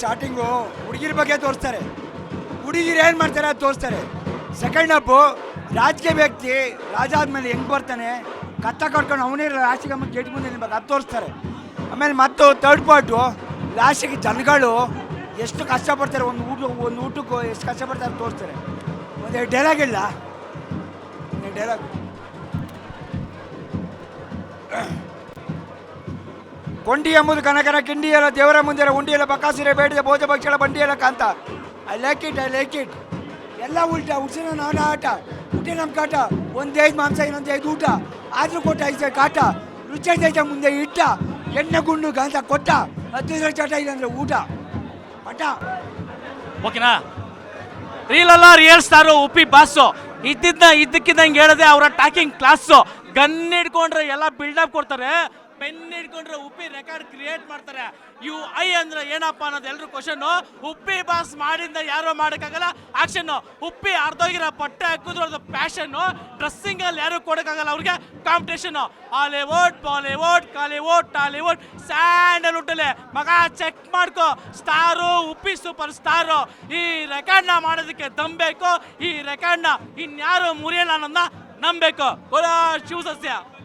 Starting ಹುಡುಗಿರ ಬಗ್ಗೆ ತೋರಿಸ್ತಾರೆ. ಹುಡುಗಿರು ಏನು ಮಾಡ್ತಾರೆ ಅದು ತೋರಿಸ್ತಾರೆ. ಸೆಕೆಂಡ್ ಹಬ್ಬು ರಾಜಕೀಯ ವ್ಯಕ್ತಿ ರಾಜ ಆದಮೇಲೆ ಹೆಂಗೆ ಬರ್ತಾನೆ, ಕತ್ತ ಕಟ್ಕೊಂಡು ಅವನೇ ರಾಶಿಗೆ ಗೇಟ್ ಮುಂದೆ ಬಗ್ಗೆ ಅದು ತೋರಿಸ್ತಾರೆ. ಆಮೇಲೆ ಮತ್ತು ತರ್ಡ್ ಪಾರ್ಟು ಲಾಸ್ಟಿಗೆ ಜನಗಳು ಎಷ್ಟು ಕಷ್ಟಪಡ್ತಾರೆ, ಒಂದು ಊಟ, ಒಂದು ಊಟಕ್ಕೂ ಎಷ್ಟು ಕಷ್ಟಪಡ್ತಾರೆ ತೋರಿಸ್ತಾರೆ. ಒಂದು ಡೈಲಾಗ್ ಇಲ್ಲ. ಒಂದು ಡೈಲಾಗ್ ಕೊಂಡಿ ಎಂಬುದು ಕನಕನ ಕಿಂಡಿಯಲ್ಲ ದೇವರ ಮುಂದೆ ಉಂಡಿಯಲ್ಲ ಬಕಾಸಿರೆ ಬೇಡಿದ ಭೋಜ ಭಕ್ಷಣ ಬಂಡಿಯಲ್ಲ ಕಾಂತ. I like it, I like it. ಎಲ್ಲ ಉಲ್ಟಾ, ಉಸಿರ ನಾಡ ಆಟ. ಹುಟ್ಟಿ ನಮ್ಮ ಕಾಟ. ಒಂದು ಐದು ಮಾಂಸ ಇನ್ನೊಂದು ಐದು ಊಟ. ಆದರೂ ಕೊಟ್ಟ ಐದು ಕಾಟ. ರುಚಿ ಐತೆ ಮುಂದೆ ಇಟ್ಟ. ಎಣ್ಣೆ ಗುಂಡು ಗಾಂತ ಕೊಟ್ಟ. ಹತ್ತಿರ ಚಟ ಇಲ್ಲಂದ್ರೆ ಊಟ. ಪಟ. ಓಕೆನಾ? ರೀಲ್ ಅಲ್ಲ ರಿಯಲ್ ಸ್ಟಾರು ಉಪ್ಪಿ ಬಾಸು ಇದ್ದಿದ್ದ ಇದ್ದಕ್ಕಿದ್ದಂಗೆ ಹೇಳಿದೆ ಅವರ ಟಾಕಿಂಗ್ ಕ್ಲಾಸು ಗನ್ ಹಿಡ್ಕೊಂಡ್ರೆ ಎಲ್ಲ ಬಿಲ್ಡಪ್ ಕೊಡ್ತಾರೆ. ಪೆನ್ ಹಿಡ್ಕೊಂಡ್ರೆ ಉಪ್ಪಿ ರೆಕಾರ್ಡ್ ಕ್ರಿಯೇಟ್ ಮಾಡ್ತಾರೆ. ಯು ಐ ಅಂದ್ರೆ ಏನಪ್ಪ ಅನ್ನೋದು ಎಲ್ರು ಕ್ವಶನ್ ಉಪ್ಪಿ ಬಾಸ್ ಮಾಡಿಂದ ಯಾರೋ ಮಾಡೋಕ್ಕಾಗಲ್ಲ. ಆಕ್ಷನ್ ಉಪ್ಪಿ ಅರ್ಧೋಗಿರೋ ಪಟ್ಟೆ ಹಾಕಿದ್ರು ಪ್ಯಾಷನ್ ಡ್ರೆಸ್ಸಿಂಗ್ ಅಲ್ಲಿ ಯಾರು ಕೊಡೋಕ್ಕಾಗಲ್ಲ ಅವ್ರಿಗೆ. Competition Hollywood Bollywood Kollywood Tollywood sandal ಅಲ್ಲಿ ಮಗ ಚೆಕ್ ಮಾಡ್ಕೋ. ಸ್ಟಾರು ಉಪ್ಪಿ ಸೂಪರ್ ಸ್ಟಾರು ಈ ರೆಕಾರ್ಡ್ನ ಮಾಡೋದಕ್ಕೆ ದಂಬೇಕು ಈ ರೆಕಾರ್ಡ್ನ ಇನ್ಯಾರು ಮುರಿಯಲ್ಲ ಅನ್ನೋದನ್ನ ನಂಬೇಕು ಶಿವಸಸ್ಯ ಶಿವ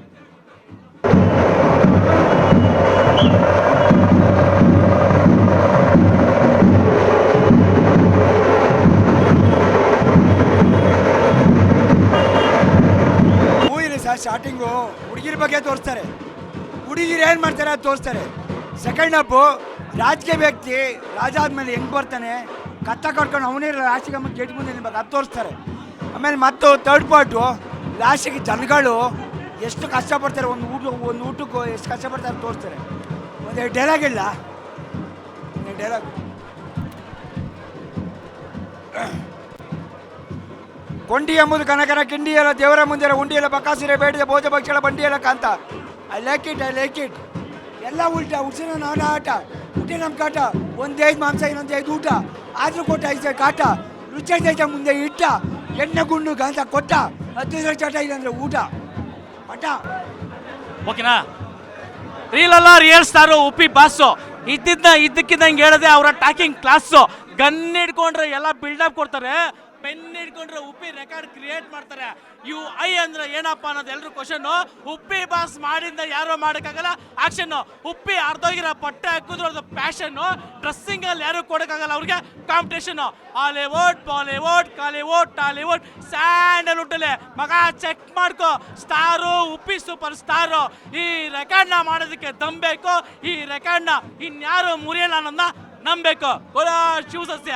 ಮೂವಿಲಿ ಸರ್ ಸ್ಟಾರ್ಟಿಂಗು ಹುಡುಗಿರ ಬಗ್ಗೆ ತೋರಿಸ್ತಾರೆ. ಹುಡುಗಿರು ಏನು ಮಾಡ್ತಾರೆ ಅದು ತೋರಿಸ್ತಾರೆ. ಸೆಕೆಂಡ್ ಹಬ್ಬು ರಾಜಕೀಯ ವ್ಯಕ್ತಿ ರಾಜ ಆದಮೇಲೆ ಹೆಂಗೆ ಬರ್ತಾನೆ, ಕತ್ತ ಕಟ್ಕೊಂಡು ಅವನೇ ಅಮ್ಮ ಗೇಟ್ ಮುಂದೆ ನಿಲ್ಬೇಕು ಅದು ತೋರಿಸ್ತಾರೆ. ಆಮೇಲೆ ಮತ್ತು ತರ್ಡ್ ಪಾರ್ಟು ಲಾಸ್ಟಿಗೆ ಜನಗಳು ಎಷ್ಟು ಕಷ್ಟಪಡ್ತಾರೆ ಒಂದು ಊಟ, ಒಂದು ಊಟಕ್ಕೂ ಎಷ್ಟು ಕಷ್ಟಪಡ್ತಾರೆ ತೋರಿಸ್ತಾರೆ. ಒಂದು ಡೈಲಾಗ್ ಇಲ್ಲ ಡೈಲಾಗ್ ಕೊಂಡಿ ಎಂಬುದು ಕನಕನ ಕಿಂಡಿಯಲ್ಲ ದೇವರ ಮುಂದೆ ಉಂಡಿಯಲ್ಲ ಬಕಾಸಿರೆ ಬೇಡಿದ ಭೋಜ ಭಕ್ಷಳ ಬಂಡಿಯಲ್ಲ ಕಾಂತ. I like it I like it ಎಲ್ಲ ಉಲ್ಟ ಉಸಿನ ನಾಡ ಆಟ ಹುಟ್ಟಿ ನಮ್ಮ ಕಾಟ. ಒಂದು ಐದು ಮಾಂಸ, ಇನ್ನೊಂದು ಐದು ಊಟ. ಆದರೂ ಕೊಟ್ಟ ಐದು ಕಾಟ. ರುಚಿ ಐತೆ ಮುಂದೆ ಇಟ್ಟ. ಎಣ್ಣೆ, ಗುಂಡು ಗಾಂತ ಕೊಟ್ಟ. ಹತ್ತಿರ ಚಟ ಇಲ್ಲಾಂದ್ರೆ ಊಟ. ಪಟ. ಓಕೆನಾ? ರೀಲ್ ಅಲ್ಲ ರಿಯಲ್ ಸ್ಟಾರು ಉಪ್ಪಿ ಬಾಸು ಇದ್ದಿದ್ದ ಇದ್ದಕ್ಕಿದ್ದಂಗೆ ಹೇಳದೆ ಅವರ ಟಾಕಿಂಗ್ ಕ್ಲಾಸು ಗನ್ ಹಿಡ್ಕೊಂಡ್ರೆ ಎಲ್ಲ ಬಿಲ್ಡಪ್ ಕೊಡ್ತಾರೆ. ಪೆನ್ ಹಿಡ್ಕೊಂಡ್ರೆ ಉಪ್ಪಿ ರೆಕಾರ್ಡ್ ಕ್ರಿಯೇಟ್ ಮಾಡ್ತಾರೆ. ಯು ಐ ಅಂದ್ರೆ ಏನಪ್ಪ ಅನ್ನೋದು ಎಲ್ರು ಕ್ವಶನ್ ಉಪ್ಪಿ ಬಾಸ್ ಮಾಡಿಂದ ಯಾರೋ ಮಾಡೋಕ್ಕಾಗಲ್ಲ. ಆಕ್ಷನ್ ಉಪ್ಪಿ ಅರ್ಧೋಗಿರೋ ಪಟ್ಟೆ ಹಾಕಿದ್ರು ಅದು ಪ್ಯಾಷನ್ ಡ್ರೆಸ್ಸಿಂಗ್ ಅಲ್ಲಿ ಯಾರು ಕೊಡೋಕ್ಕಾಗಲ್ಲ ಅವ್ರಿಗೆ. Competition Hollywood Bollywood Kollywood Tollywood Sandalwood ಅಲ್ಲಿ ಮಗ ಚೆಕ್ ಮಾಡ್ಕೋ. ಸ್ಟಾರು ಉಪ್ಪಿ ಸೂಪರ್ ಸ್ಟಾರು ಈ ರೆಕಾರ್ಡ್ನ ಮಾಡೋದಕ್ಕೆ ದಂಬೇಕು ಈ ರೆಕಾರ್ಡ್ನ ಇನ್ಯಾರು ಮುರಿಯಲ್ಲ ಅನ್ನೋದನ್ನ ನಂಬಬೇಕು. ಗೋಲಾ ಶಿವ ಸಸ್ಯ.